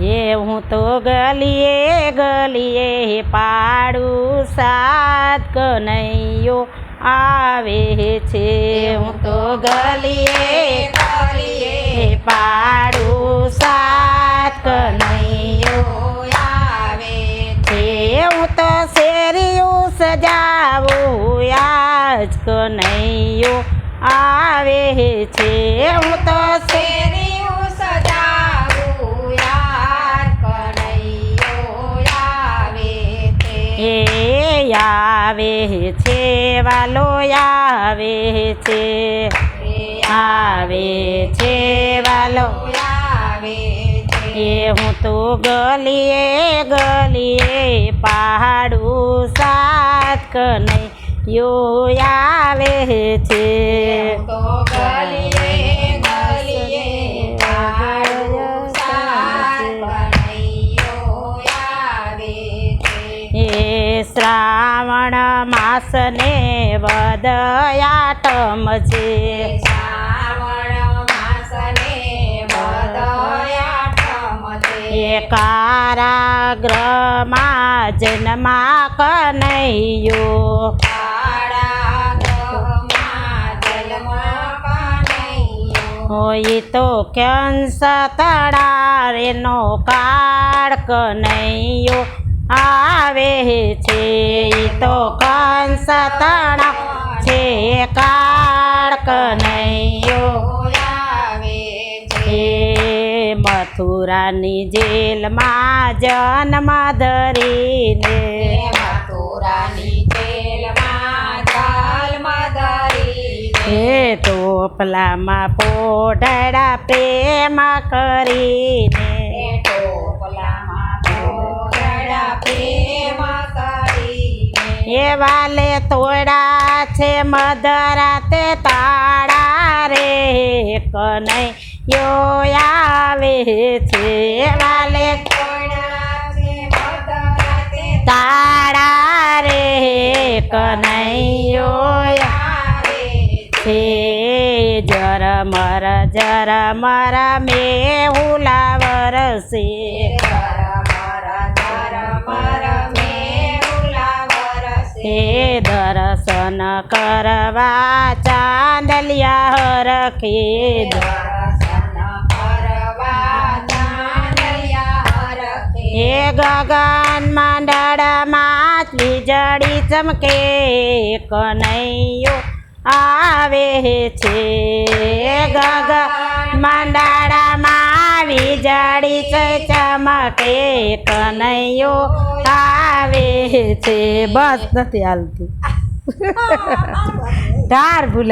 એ હું તો ગલીએ ગલીએ પાડું સાત કનૈયો આવે છે. હું તો ગલીએ ગલીએ પાડું સાત કનૈયો આવે છે. હું તો શેરીયું સજાવું આજ કનૈયો આવે છે. હું તો શેરી આવે છે. વાલો આવે છે. આવે છે વાલો. આવે એ હું તો ગલીએ ગલીએ પહાડું સાત કનૈયો આવે છે. તો ગલીએ ગલીએ એ શ્રાવણ માસને વદયાટમ છે. શ્રાવણ માસને બદયાઠમ છે. એ કારાગ્રહમાં જન્મા કનૈયો હોય તો કંસ તળારેનો કાળક નૈયો આવે છે. તો કંસ તણા છે, કાળક નૈયો આવે છે. મથુરાની જેલમાં જન્મ ધરીને તોપલામાં પોઢડા પ્રેમ કરીને. એવા લે કરીને એ વાલે તોડા છે મધરાતે તાળા રે કનૈયો આવે છે. વાલે તોડા છે મધરાતે તાળા રે કનૈયો જર મર જર મર મેહુલા વરસે હે દર્શન કરવા ચાંદલિયા હરખે. હે ગગન મંડળમાં વીજળી ચમકે કનૈયો આવે છે. ગઘ મંડાળામાં આવી વીજળી છે ચમકે કનૈયો આવે છે. બસ નથી હાલતું. ધાર ભૂલાઈ